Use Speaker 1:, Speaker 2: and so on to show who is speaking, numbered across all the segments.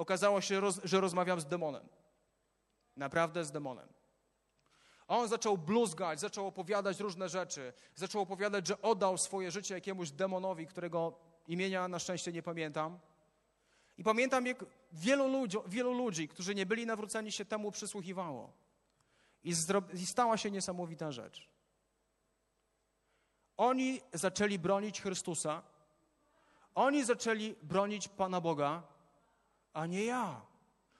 Speaker 1: Okazało się, że rozmawiam z demonem. Naprawdę z demonem. A on zaczął bluzgać, zaczął opowiadać różne rzeczy. Zaczął opowiadać, że oddał swoje życie jakiemuś demonowi, którego imienia na szczęście nie pamiętam. I pamiętam, jak wielu ludzi, wielu ludzi którzy nie byli nawróceni, się temu przysłuchiwało. I, I stała się niesamowita rzecz. Oni zaczęli bronić Chrystusa, oni zaczęli bronić Pana Boga, a nie ja.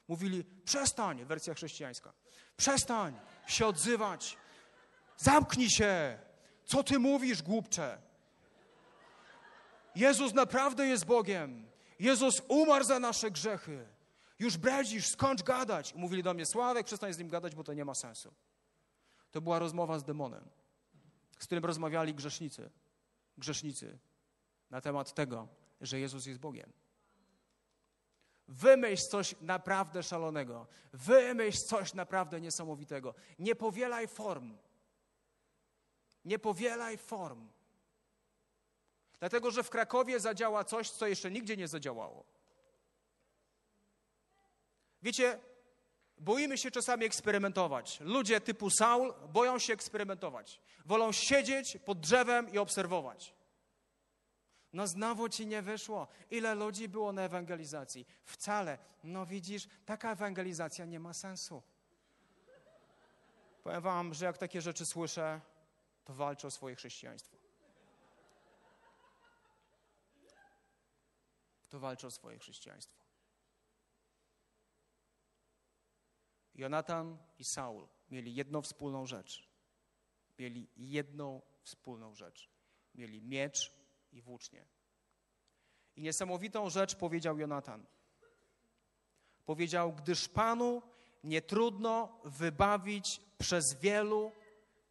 Speaker 1: Mówili, przestań, wersja chrześcijańska, przestań się odzywać, zamknij się, co ty mówisz, głupcze? Jezus naprawdę jest Bogiem. Jezus umarł za nasze grzechy. Już bredzisz, skończ gadać. Mówili do mnie, Sławek, przestań z nim gadać, bo to nie ma sensu. To była rozmowa z demonem, z którym rozmawiali grzesznicy, grzesznicy na temat tego, że Jezus jest Bogiem. Wymyśl coś naprawdę szalonego. Wymyśl coś naprawdę niesamowitego. Nie powielaj form. Nie powielaj form. Dlatego, że w Krakowie zadziała coś, co jeszcze nigdzie nie zadziałało. Wiecie, boimy się czasami eksperymentować. Ludzie typu Saul boją się eksperymentować. Wolą siedzieć pod drzewem i obserwować. No znowu ci nie wyszło. Ile ludzi było na ewangelizacji? Wcale. No widzisz, taka ewangelizacja nie ma sensu. Powiem wam, że jak takie rzeczy słyszę, to walczę o swoje chrześcijaństwo. To walczę o swoje chrześcijaństwo. Jonatan i Saul mieli jedną wspólną rzecz. Mieli jedną wspólną rzecz. Mieli miecz i włócznie. I niesamowitą rzecz powiedział Jonatan. Powiedział, gdyż Panu nie trudno wybawić przez wielu,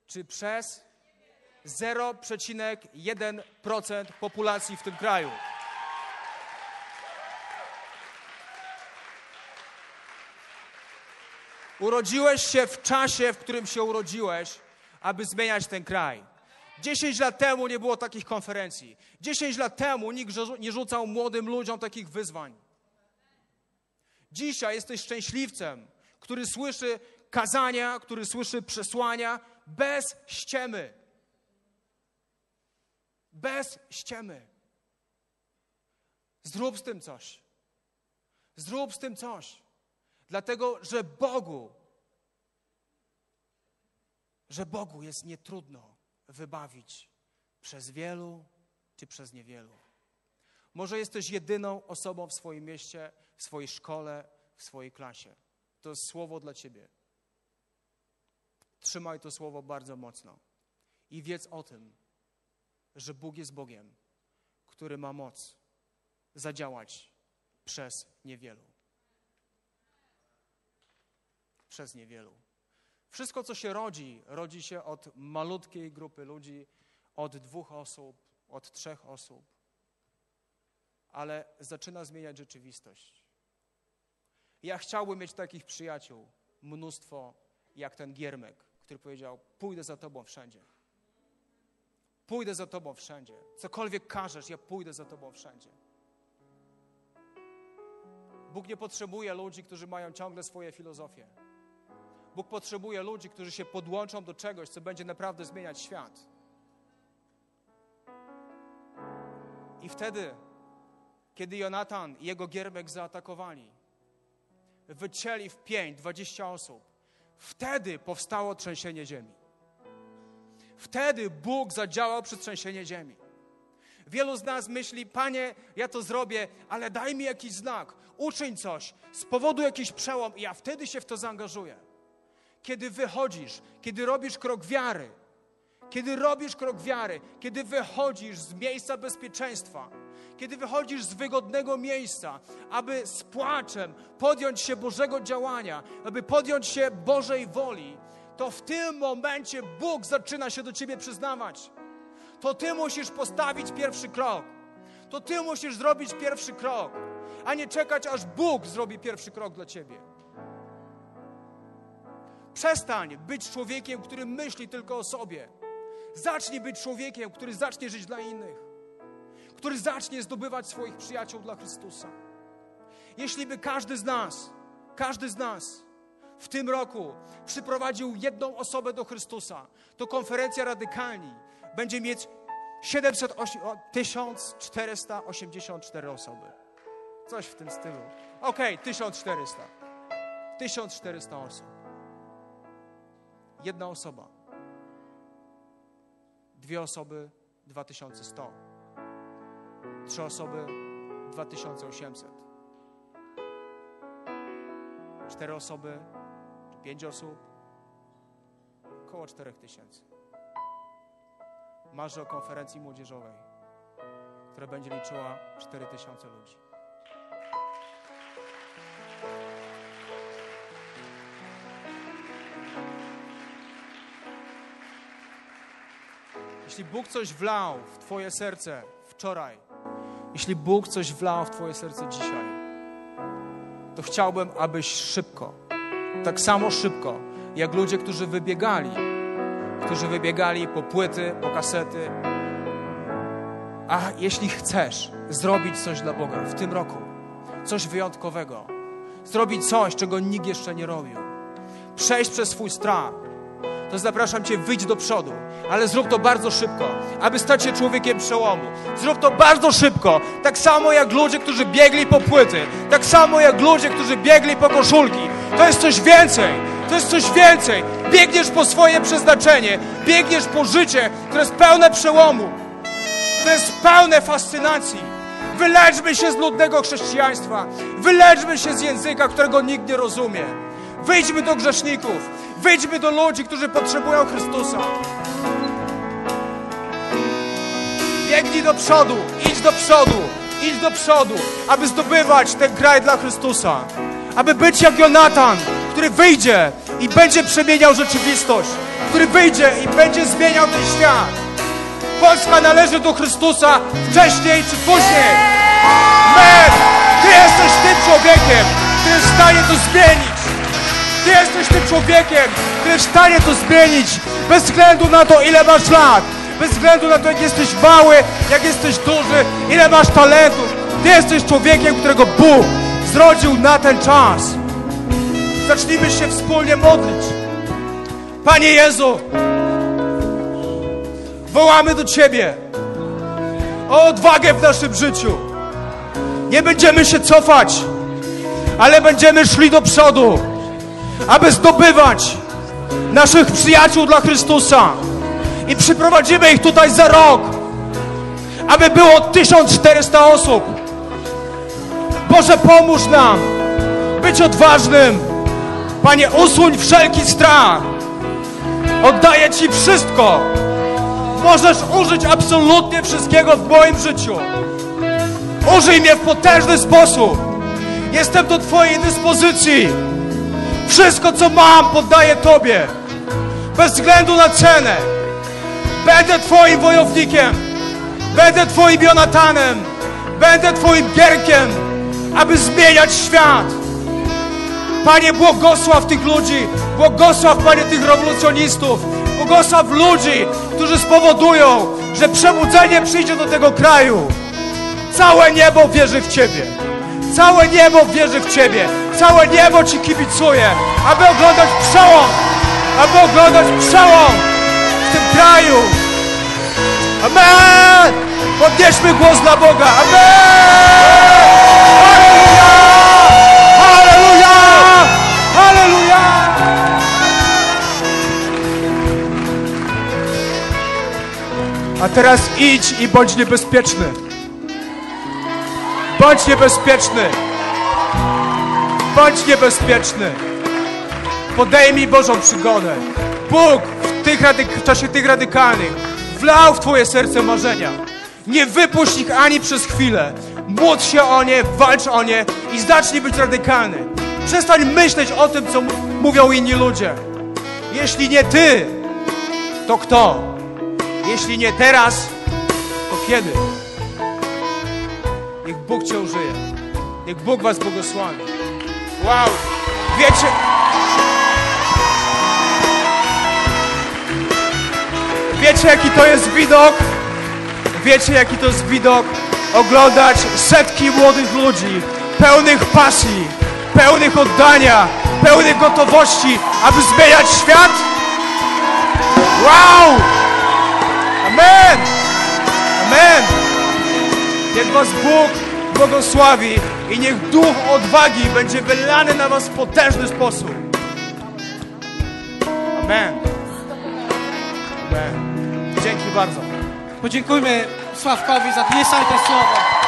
Speaker 1: czy przez 0,1% populacji w tym kraju. Urodziłeś się w czasie, w którym się urodziłeś, aby zmieniać ten kraj. 10 lat temu nie było takich konferencji. 10 lat temu nikt nie rzucał młodym ludziom takich wyzwań. Dzisiaj jesteś szczęśliwcem, który słyszy kazania, który słyszy przesłania bez ściemy. Bez ściemy. Zrób z tym coś. Zrób z tym coś. Dlatego, że Bogu, że Bogu jest nietrudno wybawić przez wielu czy przez niewielu. Może jesteś jedyną osobą w swoim mieście, w swojej szkole, w swojej klasie. To jest słowo dla ciebie. Trzymaj to słowo bardzo mocno i wiedz o tym, że Bóg jest Bogiem, który ma moc zadziałać przez niewielu. Przez niewielu. Wszystko, co się rodzi, rodzi się od malutkiej grupy ludzi, od dwóch osób, od trzech osób, ale zaczyna zmieniać rzeczywistość. Ja chciałbym mieć takich przyjaciół, mnóstwo, jak ten Giermek, który powiedział: Pójdę za Tobą wszędzie. Pójdę za Tobą wszędzie. Cokolwiek każesz, ja pójdę za Tobą wszędzie. Bóg nie potrzebuje ludzi, którzy mają ciągle swoje filozofie. Bóg potrzebuje ludzi, którzy się podłączą do czegoś, co będzie naprawdę zmieniać świat. I wtedy, kiedy Jonatan i jego gierbek zaatakowali, wycięli w pięć, dwadzieścia osób, wtedy powstało trzęsienie ziemi. Wtedy Bóg zadziałał przy trzęsieniu ziemi. Wielu z nas myśli, Panie, ja to zrobię, ale daj mi jakiś znak, uczyń coś, z powodu jakiś przełom i ja wtedy się w to zaangażuję kiedy wychodzisz, kiedy robisz krok wiary, kiedy robisz krok wiary, kiedy wychodzisz z miejsca bezpieczeństwa, kiedy wychodzisz z wygodnego miejsca, aby z płaczem podjąć się Bożego działania, aby podjąć się Bożej woli, to w tym momencie Bóg zaczyna się do ciebie przyznawać. To ty musisz postawić pierwszy krok. To ty musisz zrobić pierwszy krok, a nie czekać, aż Bóg zrobi pierwszy krok dla ciebie. Przestań być człowiekiem, który myśli tylko o sobie. Zacznij być człowiekiem, który zacznie żyć dla innych, który zacznie zdobywać swoich przyjaciół dla Chrystusa. Jeśli by każdy z nas, każdy z nas w tym roku przyprowadził jedną osobę do Chrystusa, to konferencja radykalni będzie mieć 700, 1484 osoby. Coś w tym stylu. Okej, okay, 1400. 1400 osób. Jedna osoba. Dwie osoby 2100. Trzy osoby 2800. Cztery osoby, czy pięć osób, około czterech tysięcy. Marzę o konferencji młodzieżowej, która będzie liczyła 4000 ludzi. Jeśli Bóg coś wlał w Twoje serce wczoraj, jeśli Bóg coś wlał w Twoje serce dzisiaj, to chciałbym, abyś szybko, tak samo szybko, jak ludzie, którzy wybiegali, którzy wybiegali po płyty, po kasety. A jeśli chcesz zrobić coś dla Boga w tym roku, coś wyjątkowego, zrobić coś, czego nikt jeszcze nie robił, przejść przez swój strach, to zapraszam Cię, wyjdź do przodu, ale zrób to bardzo szybko, aby stać się człowiekiem przełomu. Zrób to bardzo szybko, tak samo jak ludzie, którzy biegli po płyty, tak samo jak ludzie, którzy biegli po koszulki. To jest coś więcej, to jest coś więcej. Biegniesz po swoje przeznaczenie, biegniesz po życie, które jest pełne przełomu, to jest pełne fascynacji. Wyleczmy się z nudnego chrześcijaństwa, wyleczmy się z języka, którego nikt nie rozumie. Wyjdźmy do grzeszników, wyjdźmy do ludzi, którzy potrzebują Chrystusa. Biegnij do przodu, idź do przodu, idź do przodu, aby zdobywać ten kraj dla Chrystusa. Aby być jak Jonatan, który wyjdzie i będzie przemieniał rzeczywistość, który wyjdzie i będzie zmieniał ten świat. Polska należy do Chrystusa wcześniej czy później. Men, Ty jesteś tym człowiekiem, który jest w stanie to. Ty jesteś tym człowiekiem, który jest w stanie to zmienić bez względu na to, ile masz lat, bez względu na to, jak jesteś mały, jak jesteś duży, ile masz talentów. Ty jesteś człowiekiem, którego Bóg zrodził na ten czas. Zacznijmy się wspólnie modlić. Panie Jezu, wołamy do Ciebie o odwagę w naszym życiu. Nie będziemy się cofać, ale będziemy szli do przodu aby zdobywać naszych przyjaciół dla Chrystusa. I przyprowadzimy ich tutaj za rok, aby było 1400 osób. Boże, pomóż nam być odważnym. Panie, usuń wszelki strach. Oddaję Ci wszystko. Możesz użyć absolutnie wszystkiego w moim życiu. Użyj mnie w potężny sposób. Jestem do Twojej dyspozycji. Wszystko, co mam, poddaję Tobie. Bez względu na cenę. Będę Twoim wojownikiem. Będę Twoim Jonatanem. Będę Twoim gierkiem, aby zmieniać świat. Panie, błogosław tych ludzi. Błogosław, Panie, tych rewolucjonistów. Błogosław ludzi, którzy spowodują, że przebudzenie przyjdzie do tego kraju. Całe niebo wierzy w Ciebie. Całe niebo wierzy w Ciebie. Całe niebo Ci kibicuje, aby oglądać przełom, aby oglądać przełom w tym kraju. Amen! Podnieśmy głos dla Boga. Amen! Halleluja! Halleluja! Halleluja! A teraz idź i bądź niebezpieczny. Bądź niebezpieczny. Bądź niebezpieczny. Podejmij Bożą przygodę. Bóg w, tych w czasie tych radykalnych wlał w Twoje serce marzenia. Nie wypuść ich ani przez chwilę. Módl się o nie, walcz o nie i zacznij być radykalny. Przestań myśleć o tym, co mówią inni ludzie. Jeśli nie Ty, to kto? Jeśli nie teraz, to kiedy? Niech Bóg Cię użyje. Niech Bóg Was błogosławi. Wow! Wiecie... Wiecie, jaki to jest widok? Wiecie, jaki to jest widok? Oglądać setki młodych ludzi, pełnych pasji, pełnych oddania, pełnych gotowości, aby zmieniać świat. Wow! Amen! Amen! Was Bóg błogosławi i niech duch odwagi będzie wylany na Was w potężny sposób. Amen. Amen. Dzięki bardzo.
Speaker 2: Podziękujmy Sławkowi za niesamowite słowo.